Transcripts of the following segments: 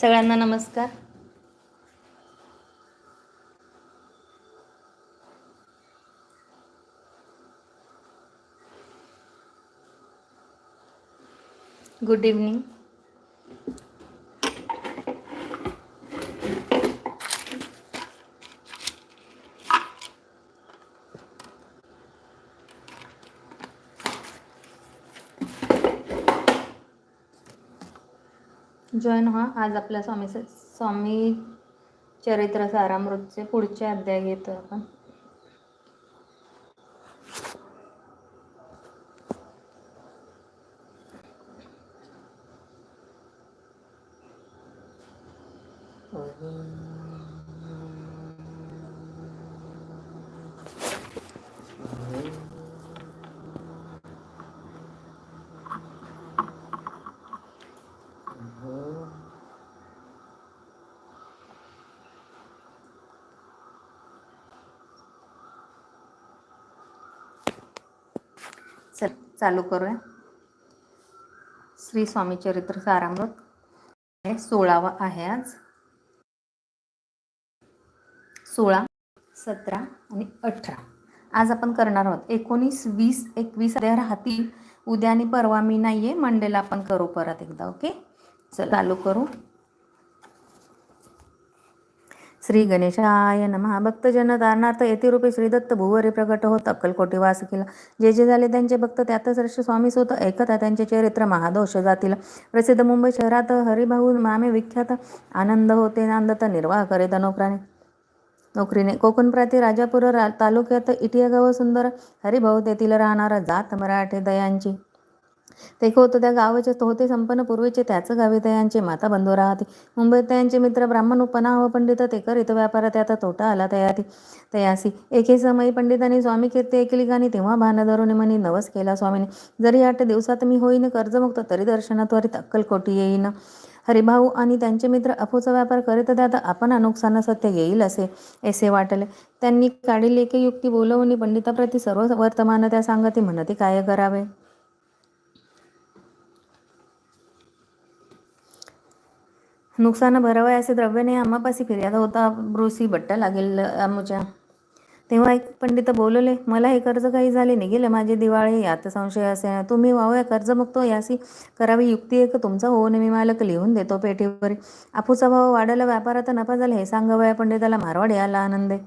सगळ्यांना नमस्कार. Good evening join व्हा. आज आपल्या स्वामी स्वामी चरित्र सारामृतचे पुढचे अध्याय घेतो आपण. चल चालू करूया. श्री स्वामी चरित्र सारामृत. हे सोळावा आहे आज. सोळा सतरा आणि अठरा. आज आपण करणार आहोत. एकोणीस वीस एकवीस राहतील. उद्या आणि परवा मी नाही आहे मंडेला आपण करू परत एकदा ओके? चल चालू करू. श्री गणेशाय नमहा भक्तजन तारणार्थ येतिरूपे श्रीदत्त भुवरे प्रकट होत अक्कलकोटी वास केला जे जे झाले त्यांचे भक्त त्यातच श्रेष्ठ स्वामी होतं ऐकता त्यांचे चरित्र महादोष जातील. प्रसिद्ध मुंबई शहरात हरिभाऊ मामे विख्यात आनंद होते नांदत निर्वाह करीत नोकराने. नोकरीने. कोकण प्रांती राजापूर रा तालुक्यात इटिया गाव सुंदर हरिभाऊ तेथील राहणारा जात मराठे दयांची. ते होतं त्या गावाचे होते संपन्न पूर्वीचे त्याच गावी तयांचे माता बंधू राहते मुंबईत त्यांचे मित्र ब्राह्मण उपना व पंडित ते करीत व्यापारात त्यात तोटा आला तयाती तयासी. एके समयी पंडितांनी स्वामी कीर्ती ऐकली गाणी तेव्हा भान म्हणी नवस केला स्वामीने. जरी आठ दिवसात मी होईन कर्जमुक्त तरी दर्शनात्वरित अक्कलकोटी येईन. हरिभाऊ आणि त्यांचे मित्र अफूचा व्यापार करीत त्यात आपण नुकसान सत्य येईल असे ऐसे वाटले. त्यांनी काढील एके युक्ती बोलवून पंडिताप्रती सर्व वर्तमान त्या सांगते म्हणते काय करावे? नुकसान भरावयाचे द्रव्याने आम्हापाशी फिर्याद होता ब्रुसी बट्टा लागेल आमच्या. तेव्हा एक पंडित बोलले मला हे कर्ज काही झाले निघेल माझे दिवाळी यात संशय असे तुम्ही वाहूया कर्जमुक्त यासी करावी युक्ती एक तुमचा. हो मी मालक लिहून देतो पेटीवर आपूचा भाव वाढायला व्यापारात नफा झाला हे सांगावया पंडिताला मारवाडी आनंद आहे.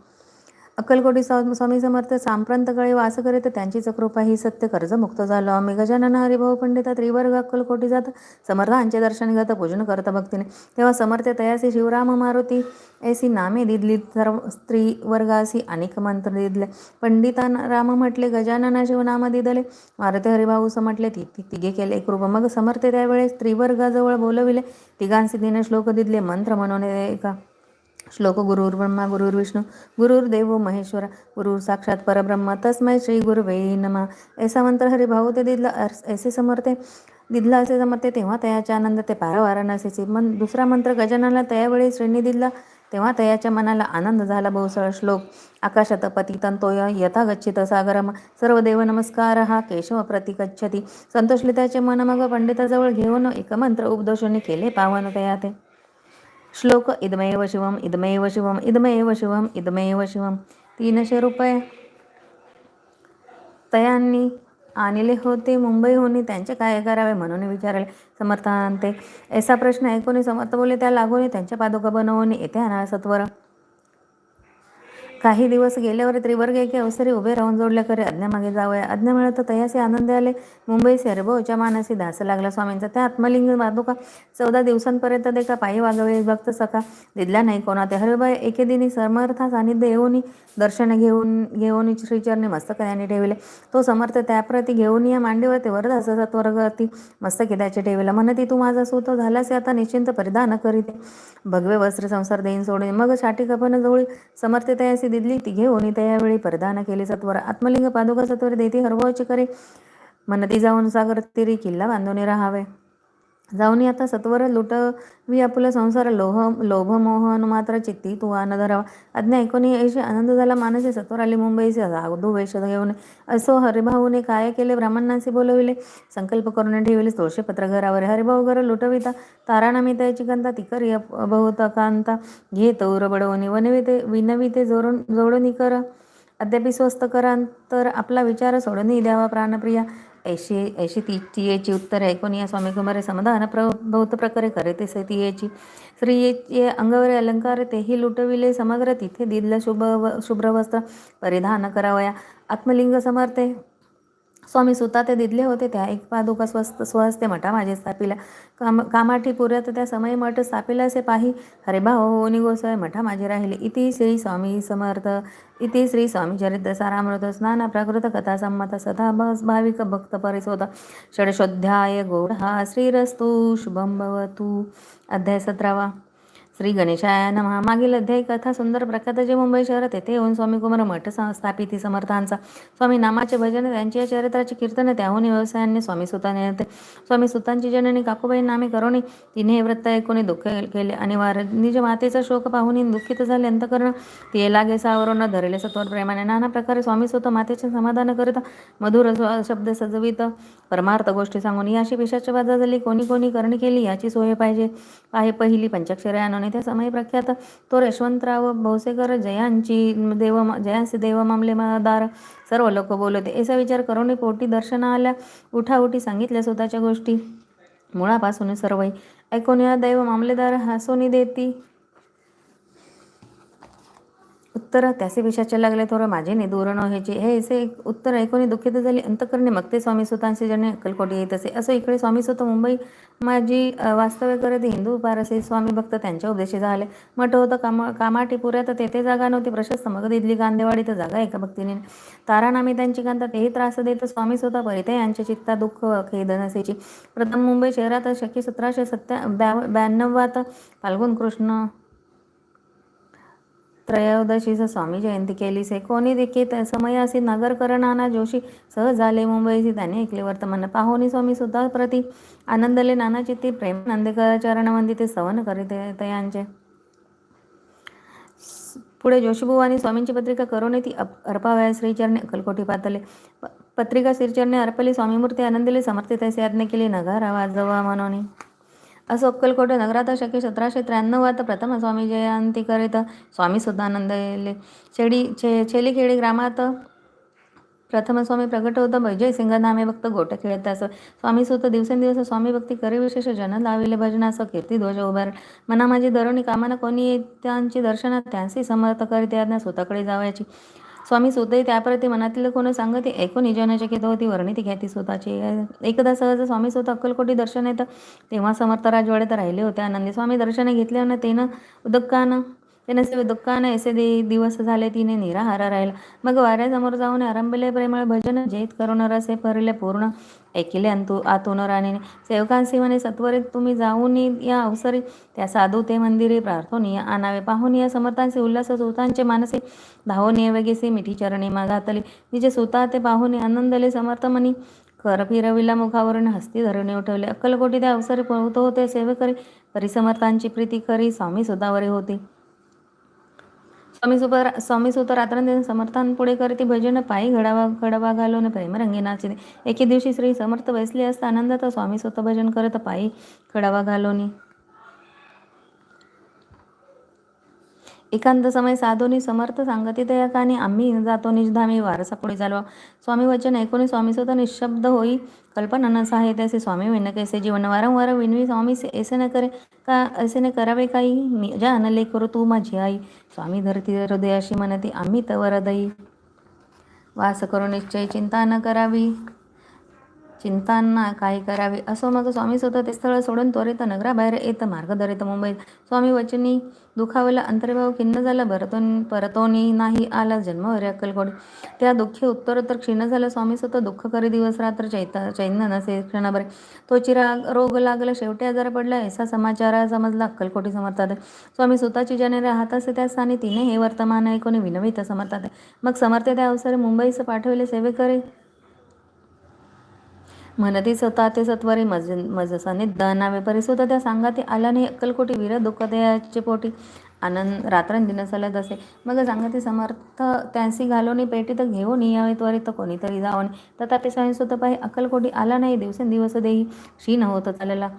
अक्कलकोटी स्वामी समर्थ सांप्रांतकडे वास करीत त्यांचीच कृपा ही सत्य कर्जमुक्त झालो. आम्ही गजानन हरिभाऊ पंडिता त्रिवर्ग अक्कलकोटी जात समर्थांचे दर्शन घेत पूजन करत भक्तीने. तेव्हा समर्थ तयासी शिवराम मारुती ऐसी नामे दिदली सर्व स्त्री वर्गासी अनेक मंत्र दिदले पंडितान राम म्हटले गजानना शिवनाम दिदले. मारुती हरिभाऊ म्हटले ती तिघे केले. कृप मग समर्थ त्यावेळेस त्रिवर्गाजवळ बोलविले. तिघांसी दिन श्लोक दिदले. मंत्र म्हणून एका श्लोक गुरुर्ब्रह्मा गुरुर्विष्णू गुरुर्देव महेश्वर गुरुर साक्षात परब्रह्म तस्मय श्री गुरुवे नमा. ऐसा मंत्र हरिभाऊ ते दिदला ऐसे समर्थे दिदला असे समर्थे तेव्हा तयाच्या आनंद ते पारावार वाराणसीचे मन दुसरा मंत्र गजानाला तयावेळी श्रेणी दिदला तेव्हा तयाच्या मनाला आनंद झाला बहुसळ श्लोक. आकाशात पतितंतोय यथा गच्छित सागरम सर्व देव नमस्कार हा केशव प्रतिगच्छती. संतोषले त्याचे मन मग पंडिताजवळ घेऊन एक मंत्र केले पावन तया ते श्लोक इदमेव शिवम इदमेव शिवम इदमेव शिवम इदमेव शिवम तीनशे रुपये तयांनी आणले होते मुंबईहून त्यांचे काय करावे म्हणून विचारले समर्थांते ऐसा प्रश्न ऐकून समर्थ बोलले त्या लागून त्यांच्या पादुका बनवून येथे आणा सत्वर काही दिवस गेल्यावर त्रिवर्ग एके अवसरी उभे राहून जोडल्याकडे अज्ञामागे जावया. आज्ञा मिळत तयासे आनंद आले. मुंबई हरिभाऊच्या मानसी दास लागला स्वामींचा. त्या आत्मलिंग बादुका चौदा दिवसांपर्यंत देखा पायी वागवे भक्त सखा. दिदला नाही कोणा ते हरिबाई एके दिनी समर्था सानिध्य येऊन दर्शन घेऊन घेऊन श्रीचरणी मस्तक यांनी ठेवले. तो समर्थ त्याप्रती घेऊन या मांडीवरती वरदास सत्वर्गती मस्तकी त्याचे ठेवला. म्हणती तू माझा सुत झालास आता निश्चिंत परिधान करीते भगवे वस्त्र संसार देईन सोडे मग छाटी कपन जवळी समर्थ तयासी दिदली ती घेऊन त्यावेळी परिधान केली. सत्वर आत्मलिंग पादुका सत्वर देती. हरवाची करे मनती जाऊन सागर तिरी किल्ला बांधून राहावे. जाऊन आता सत्वर लुटवी आपुला संसार लोह लोभ मोह मात्र चित्ती तू आन धरावा अज्ञा ऐकोनी ऐशी आनंद झाला मानसे सत्वर आली मुंबईचे. अगदू वेश घेऊन असो हरिभाऊने काय केले ब्राह्मणांशी बोलविले. संकल्प करून ठेवले तुळशी पत्र घरावर. हरिभाऊ घर लुटविता तारानामी त्याची कांता तिकर बहुत कांता. घे तौर बडवणी वनविते विनविते जोडून जोडणी कर. अद्यापि स्वस्त करा तर आपला विचार सोडूनही द्यावा प्राणप्रिया. ऐशी ऐशी ती याची उत्तर ऐकून या स्वामी कुमार समाधान प्र बहुत प्रकारे करे ते श्रीयेची या अंगावर अलंकार तेही लुटविले समग्र तिथे दिलं शुभ व शुभ्र वस्त्र परिधान करावया. आत्मलिंग समर्थे. स्वामी सुता ते दिदले होते त्या. एक पादुका स्वस्त स्वहस्ते मठा माझे स्थापिला. काम कामाठी पुऱ्यात त्या समय मठ स्थापिला असे पाही. भाऊ हो, हो निगोसय मठा माझे राहिले. इति श्री स्वामी समर्थ इति श्री स्वामी चरित्र सारामृत स्नान प्राकृत कथा संमत सदा बस भाविक भक्त परिसोद षडशोध्याय गोढा श्रीरस्तु शुभम भवतु. अध्याय सतरावा. श्री गणेशाय नमहा मागील अध्याय कथा सुंदर प्रख्यात जे मुंबई शहरात येथे येऊन स्वामी कुमार मठ स्थापित समर्थांचा. स्वामी नामाचे भजन त्यांच्या चरित्राची कीर्तन त्याहून व्यवसायाने स्वामी सुताने येते. स्वामी सुतांची जननी काकूबाई नामे करोनी तिने हे व्रत ऐकून दुःख केले. आणि वार निज मातेचा शोक पाहून दुःखित झाले. अंतकरण ते लागे सावरून धरले. सत्वर प्रेमाने नाना प्रकारे स्वामी सुत मातेचे समाधान करीत मधुर शब्द सजवित परमार्थ गोष्टी सांगून याशी पिशाच्या बाजा झाली. कोणी कोणी करणी केली याची सोय पाहिजे. पाहे पहिली पंचाक्षरे आणून त्या समयी प्रख्यात तो यशवंतराव भोसेकर जयांची देव जयांचे देव मामलेदार सर्व लोक बोलत असा विचार करून पोटी दर्शनाला आल्या उठाउठी सांगितल्या स्वतःच्या गोष्टी. मुळापासून सर्वही ऐकून या दैव मामलेदार हसून देती. उत्तर त्याचे विषयाचे लागले थोडं माझे नाही दूर न व्हायचे. हे असे उत्तर ऐकून दुःखित झाले अंतकरणे मग ते स्वामी सुतांचे जणे अक्कलकोटी येत असे. असं इकडे स्वामी सुत मुंबई माझी वास्तव्य करत हिंदू पारसी स्वामी भक्त त्यांच्या उपदेशी झाले. मठ होतं कामा कामाटीपुऱ्यात तेथे जागा नव्हती. प्रशस्त मग इथली गांदेवाडी तर जागा एका भक्तीने. तारानामी त्यांची गांधा तेही त्रास देत स्वामी स्वतः परिते यांच्या चित्ता दुःख खेद नसेची प्रथम मुंबई शहरात शक्य सतराशे सत्त्या ब्या ब्याण्णवात फाल्गुन कृष्ण त्रयोदशीचा स्वामी जयंती केली से कोणी देखील समयासी नाना जोशी सहज झाले मुंबईची. त्याने ऐकले वर्तमान पाहोनी स्वामी सुद्धा प्रति आनंदले नाना चित्ती प्रेम नंदेकर चरणवंदी ते सवन करीत तयांचे पुढे जोशीबुवानी स्वामींची पत्रिका करून ती अर्पावया श्रीचरणे अकलकोटी पातले. पत्रिका श्रीचरणे अर्पली स्वामीमूर्ती आनंदले समर्थित असे आज्ञा केली. नगारा वाजवा म्हणून असं अक्कलकोट नगरात शके सतराशे त्र्याण्णवात प्रथम स्वामी जयंती करीत स्वामी सुद्धानंद शेडी छे छेलीखेडी ग्रामात प्रथम स्वामी प्रगट होतं. भजय सिंग नामे भक्त गोट खेळत असं. स्वामी सुत दिवसेंदिवस स्वामी भक्ती करी विशेष जन लाविले भजनास कीर्ती ध्वज उभार. मना माझी दरोणी कामाना कोणी त्यांची दर्शनात त्यांची समर्थ करीत यांना स्वतःकडे जावायची. स्वामी सुतही त्याप्रती मनातील कोण सांगते? ऐकून घेत होती वर्णिती घ्याती स्वतःची. एकदा सहज स्वामी स्वतः अक्कलकोटी दर्शन येतं. तेव्हा समर्थ राजवाड्यात राहिले होते आनंदी. स्वामी दर्शन घेतल्यानं तेनं उदक्कानं त्याने दुःखाने ऐसे दे दिवस झाले तिने निराहारा राहिला. मग वाऱ्यासमोर जाऊन आरंभले प्रेमळ भजन जेत करून रसे फरले पूर्ण ऐकिले अंतु आतून राणीने. सेवकांसी म्हणे सत्वरित तुम्ही जाऊन या अवसरी. त्या साधू ते मंदिरे प्रार्थोनीय आणावे. पाहून या समर्थांचे उल्हास सुतांचे मानसे. धावनीय वगेसे मिठी चरणी मागातली तिचे सुता ते पाहून आनंदले समर्थमनी कर फिरविला मुखावरून हस्ती धरणे उठवले अक्कलकोटी त्या अवसरी पोहतो होते सेवेकरी. परिसमर्थांची प्रीती करी स्वामी सुतावरे होती. स्वामी सुपर स्वामी सुत रात्रंदिन समर्थान पुढे करते भजन पायी घडावा घडवा घालून प्रेमरंगी नाचते एके दिवशी श्री समर्थ बसले असता आनंदात स्वामी स्वतः भजन करत पायी घडावा घालून एकांत समय साधोनी समर्थ सांगती कानी आम्ही जातो निजधामी वारसा पुढे चालवा. स्वामी वचन ऐकून स्वामी स्वतः निशब्द होई. कल्पना न आहे त्याचे स्वामी विन कैसे जीवन. वारंवार विनवी स्वामी ऐसे न करे का असे न करावे काही? ज्या अनले करू तू माझी आई. स्वामी धरती हृदयाशी म्हणते आम्ही तवर वास करू निश्चय चिंता न करावी. चिंतांना काय करावे? असं मग स्वामी स्वतः ते स्थळ सोडून त्वरित नगराबाहेर येत मार्ग मुंबईत. स्वामी वचनी दुखावला अंतर्भाव खिन्न झाला भरतोन परतोनी नाही आला जन्मवरे अक्कलकोट. त्या दुःखी उत्तरोत्तर क्षीण झालं स्वामी स्वतः दुःख करी दिवस रात्र चैता चैन नसे क्षणाबरे तो चिराग रोग लागला शेवटी आजार पडला ऐसा समाचार समजला अक्कलकोटी समर्थात. स्वामी स्वतःची ज्याने राहत असे त्या स्थानी तिने हे वर्तमान ऐकून विनवित समर्थात. मग समर्थ त्या अवसरे मुंबईस पाठवले सेवेकरे. म्हणते स्वतः ते सत्वरे मज मजसाने दनावे परिसुद्धा त्या सांगाते आला नाही अक्कलकोटी वीर दुःखदयाचे पोटी. आनंद रात्रंदिन चालत असे. मग सांगते समर्थ त्यांसी घालोनी तर घेऊन यावे तर कोणीतरी जावणे. तथापि स्वयंसुद्धा पाहि अक्कलकोटी आला नाही दिवसेंदिवस देही क्षीण होत चालला.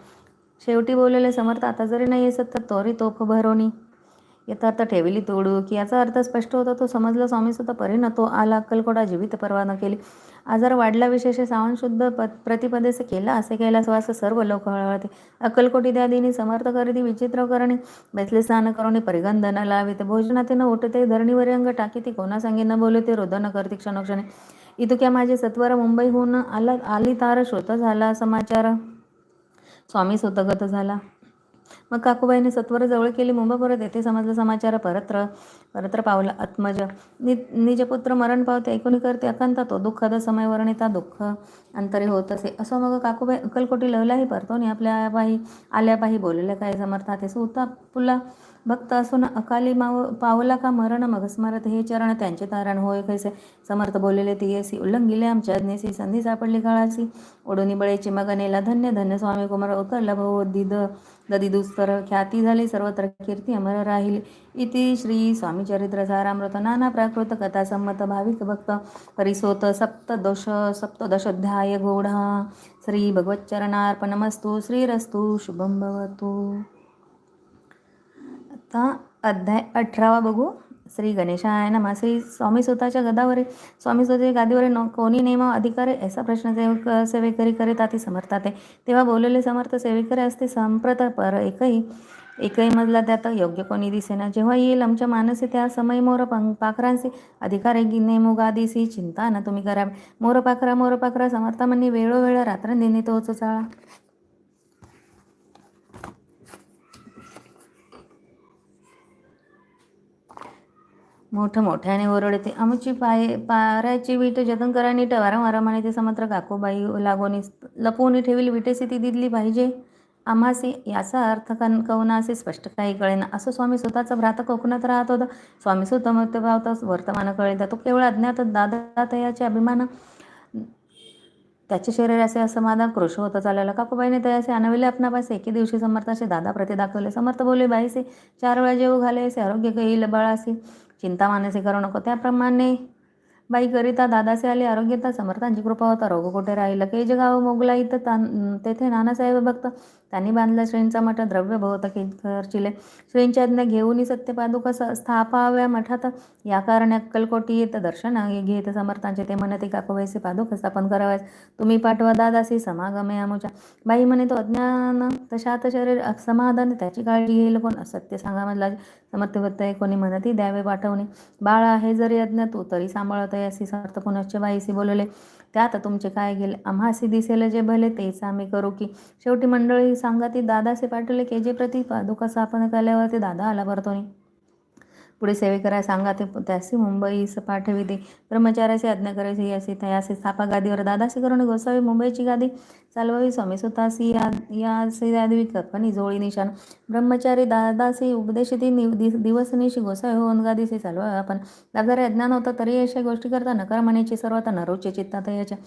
शेवटी बोललेले समर्थ आता जरी नाही असत तर त्वरी तोफ भरोनी. यथार्थ ठेवली तोडू. की याचा अर्थ स्पष्ट होता तो समजला. स्वामी स्वतः परीन तो आला. अक्कलकोटा जीवित परवाना केली. आजार वाढला विशेष. सावन शुद्ध प प्रतिपदेस केला असे केला श्वास सर्व लोक हळहळते. अक्कलकोटी द्यादिनी समर्थ खरेदी विचित्र करणे. बेसले स्नान करणे परिगंध न लावित. भोजनाते न उठते धरणीवर अंग टाकी ती कोणा सांगे न बोलते रोदन करते क्षणोक्षणे. इतक्या माझे सत्वर मुंबईहून आला आली तार श्रोत झाला समाचार. स्वामी स्वतगत झाला. मग काकूबाईने सत्वर जवळ केली मुंबई परत येथे समजलं समाचार परत्र परत्र पावला आत्मज. नि निजपुत्र मरण पावते ऐकून करते अकांता तो दुःखद समय वर्णिता दुःख अंतरे होत असे. असं मग काकूबाई अक्कलकोटी लवलाही परतोनी आपल्या पाही आल्या पाही बोलले काय समर्थात ते सुता पुला भक्त असून अकाली माव पावला का मरण? मग स्मरत हे चरण त्यांचे तारण होय कैसे समर्थ बोललेले ती येसी उल्लंघिले आमच्या आज्ञेसी संधी सापडली काळासी. ओढूनी बळेची मग नेला धन्य धन्य स्वामी कुमार उतरला भव दिद ददी दुस्तर ख्याती झाली सर्वत्र कीर्ती अमर राहिली. इति श्री स्वामी चरित्र सारामृत नाना प्राकृत कथा संमत भाविक भक्त परिसोत सप्तदोष सप्तदशोध्याय गोढा श्री भगवच्चरणार्पणमस्तु श्रीरस्तु शुभम भवतु. आता अध्याय अठरावा बघू. श्री गणेशाय नमा. श्री स्वामी स्वतःच्या गदावरी स्वामी स्वतःच्या गादीवर न कोणी नेम अधिकार आहे असा प्रश्न सेवक सेवेकरी करे ताती समर्थाते. तेव्हा बोललेले समर्थ सेवेकरी असते संप्रत पर एकही एकही मजला त्यात योग्य कोणी दिसेना. जेव्हा येईल आमच्या मानसे त्या समय मोर पंग पाखरांचे अधिकार नेमू गादीसी चिंता ना तुम्ही करा. मोर पाखरा मोर पाखरा समर्था म्हणणे वेळोवेळ रात्रंदिनी तोच चाळा मोठं मोठ्याने ओरडते. आमची पाय पाऱ्याची विट जतन करा नीट वारंवार म्हणे ते समत्र काकूबाई लागोनी लपवून ठेवली. विटेसी ती दिली पाहिजे. आम्हासी याचा अर्थ कन कवनासे स्पष्ट काही कळेना. असं स्वामी स्वतःचा भ्रात कोकणात राहत होता. स्वामी स्वतः मृत्यू वर्तमान कळे तो केवळ अज्ञात दादा तयाचे अभिमान त्याचे शरीर असे असमाधान क्रोश होत चालला काकूबाईने तयासे अनविले आपणापासे. एके दिवशी समर्थाचे दादा प्रति दाखवले. समर्थ बोले बाईसे चार वेळा जेव घाले असे आरोग्य येईल बाळासी. चिंता मानसे करू नको. त्याप्रमाणे बाईकरिता दादासे आले आरोग्यता समर्थांची कृपा होता रोग कुठे राहिलं? के गाव मोगला इथं तान तेथे नानासाहेब भक्त. त्यांनी बांधला. श्रींचा मठ द्रव्य भवत की खर्चिले श्रींची आज्ञा घेऊन सत्यपादुका स्थापाव्या मठात या कारणे अक्कलकोटी येत दर्शन घेत समर्थांचे. ते म्हणते काकोबाईचे पादुक स्थापन करावयास. तुम्ही पाठवा दादासी समागमे आमुच्या. बाई म्हणे तो अज्ञान तशात शरीर समाधान त्याची काळजी घेईल कोण? असत्य सांगा म्हणला समर्थवत्त कोणी म्हणती द्यावे पाठवणे. बाळ आहे जरी अज्ञ तू तरी सांभाळत आहे असे समर्थ पुनश्च बाईशी बोलले. त्यात तुमचे काय गेले आम्हासी दिसेल जे भले तेच आम्ही करू की. शेवटी मंडळी सांगा ती दादासे पाठवले के जे प्रति पादुका स्थापन केल्यावरती दादा आला भरतोनी पुढे सेवेकरा सांगा ते त्यासी मुंबईस पाठविते. ब्रह्मचार्याचे आज्ञा करायची असे तयासी स्थापा गादीवर दादासी करून गोसावी मुंबईची गादी चालवावी स्वामी स्वतःसी या यासी यादवी कल्पनी जोळी निशान ब्रह्मचारी दादासी उपदेशिती नि दिवस निशी गोसावी होऊन गादीसी चालवावे आपण दादा अज्ञान होतं तरी अशा गोष्टी करता नकार म्हणायची सर्वात नरोचे चित्तात याच्या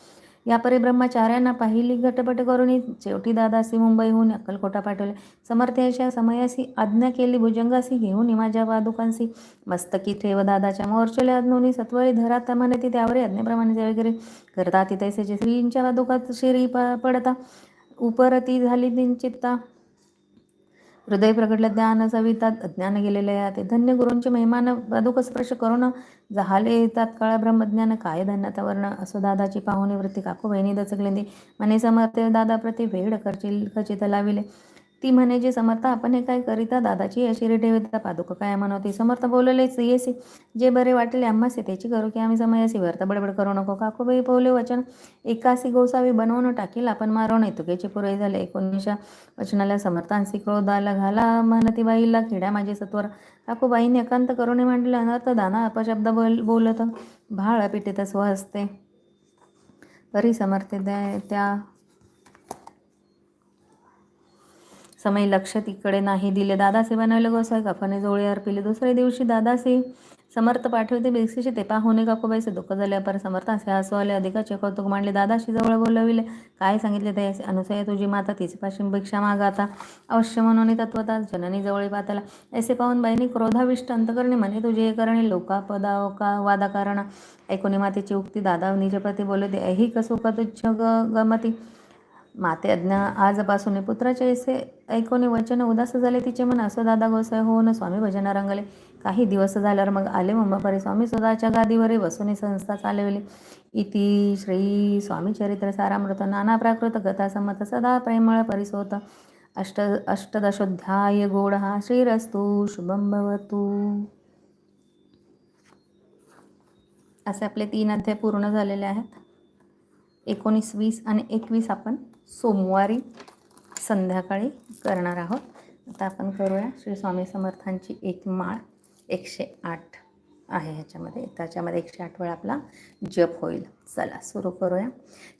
या परिब्रह्मचार्यांना पहिली घटपट करून शेवटी दादासी मुंबईहून अक्कलकोटा पाठवले. समर्थयाच्या समयासी आज्ञा केली भुजंगासी घेऊन माझ्या पादुकांसी मस्तकी ठेव दादाच्या मोर्चले अज्ञोनी सत्वळी धरा म्हणे ती त्यावर आज्ञेप्रमाणे वगैरे करतात तिथे श्रींच्या पादुकात शिरी पडता. उपरती झाली चित्ता हृदय प्रगटलं ज्ञान सवितात अज्ञान गेलेले या ते धन्य गुरूंचे मेहमान पादुक स्पर्श करून झाले तात्काळ ब्रह्मज्ञान काय धन्यता वर्ण? असो दादाची पाहुणी वृत्ती काकू बहिणी दचकलेंदी. मने समर्थ दादा प्रति वेड खर्चिल खचित लाविले. ती म्हणे जे समर्थ आपण हे काय करिता दादाची अशी ठेविता पादुक. काय म्हणवते समर्थ बोलले येसी जे बरे वाटले आम्हासे त्याची करू की आम्ही समयासी व्यर्थ बडबड करू नको. काकूबाई पवले वचन. एकासी गोसावी बनवून टाकील आपण मारो नाही तुकेचे पुरे झाले. एकोणीसच्या वचनाला समर्थांसी क्रोधाला घाला. म्हणती बाईला माझे सत्वर. काकूबाईने एकांत करून मांडले. अनर्थ दाना अपशब्द बोल बोलत. भाळ पिटीत असते परी समर्थ त्या समय लक्ष तिकडे नाही दिले. दादासे बनवले गोसाय कफाने जोळी अर्पिले दुसऱ्या दिवशी दादासे समर्थ पाठवते बेसीशी ते पाहुणे काकूबाईचे दुःख झाले पर समर्थ असे हसू आले अधिकाचे कौतुक मांडले. दादाशी जवळ बोलविले. काय सांगितले ते? अनुसया तुझी माता तिची पाशी भिक्षा मागाता अवश्य म्हणून तत्वता जननी जवळ पाताला. ऐसे पाहून बाईने क्रोधाविष्ट अंतकरणे म्हणे तुझे हे करणे लोकापदा का वादाकारण ऐकोनी मातेची उक्ती दादा निजपती बोलते ऐही कसुका तुच्छ ग गमती. माते अज्ञा आजपासून पुत्राचे ऐसे ऐकोने वचन उदास झाले. तिचे मन असो दादा गोसाय हो न स्वामी भजना रंगले. काही दिवस झाल्यावर मग आले मुंबापरी स्वामी स्वतःच्या गादीवर बसून संस्था चालवली. इति श्री स्वामी चरित्र सारामृत नाना प्राकृत कथा समत सदा प्रेमळ परिसोत. अष्ट अष्टदशोध्याय गोड हा श्रीरस्तु शुभम भवतु. असे आपले तीन अध्याय पूर्ण झालेले आहेत. एकोणीस वीस आणि एकवीस आपण सोमवारी संध्याकाळी करणार आहोत. आता आपण करूया श्री स्वामी समर्थांची एक माळ एकशे आठ. आहे ह्याच्यामध्ये त्याच्यामध्ये एकशे आठ वेळा आपला जप होईल चला सुरू करूया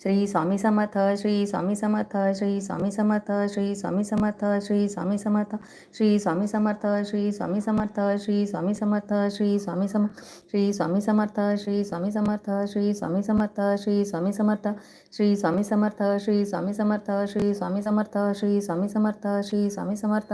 श्री स्वामी समर्थ श्री स्वामी समर्थ श्री स्वामी समर्थ श्री स्वामी समर्थ श्री स्वामी समर्थ श्री स्वामी समर्थ श्री स्वामी समर्थ श्री स्वामी समर्थ श्री स्वामी सम श्री स्वामी समर्थ श्री स्वामी समर्थ श्री स्वामी समर्थ श्री स्वामी समर्थ श्री स्वामी समर्थ श्री स्वामी समर्थ श्री स्वामी समर्थ श्री स्वामी समर्थ श्री स्वामी समर्थ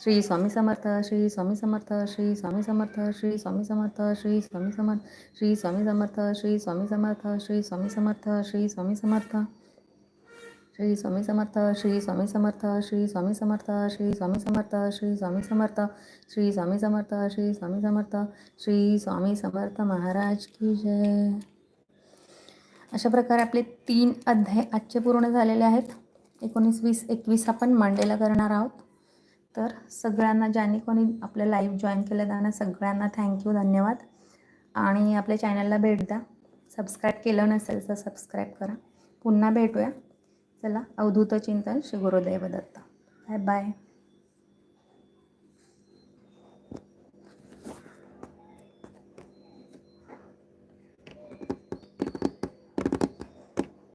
श्री स्वामी समर्थ श्री स्वामी समर्थ श्री स्वामी समर्थ श्री स्वामी समर्थ श्री स्वामी समर्थ श्री स्वामी समर्थ श्री स्वामी समर्थ श्री स्वामी समर्थ श्री स्वामी समर्थ श्री स्वामी समर्थ श्री स्वामी समर्थ श्री स्वामी समर्थ श्री स्वामी समर्थ श्री स्वामी समर्थ श्री स्वामी समर्थ श्री स्वामी समर्थ श्री स्वामी समर्थ महाराज की जय अशा प्रकारे आपले तीन अध्याय आजचे पूर्ण झालेले आहेत एकोणीस वीस एकवीस आपण मांडेला करणार आहोत तर सगळ्यांना ज्याने कोणी आपलं लाईव्ह जॉईन केलं त्यांना सगळ्यांना थँक्यू धन्यवाद. आणि आपल्या चॅनलला भेट द्या. सबस्क्राईब केलं नसेल तर सबस्क्राईब करा. पुन्हा भेटूया. चला अवधूत चिंतन श्री गुरुदेव दत्त. Bye bye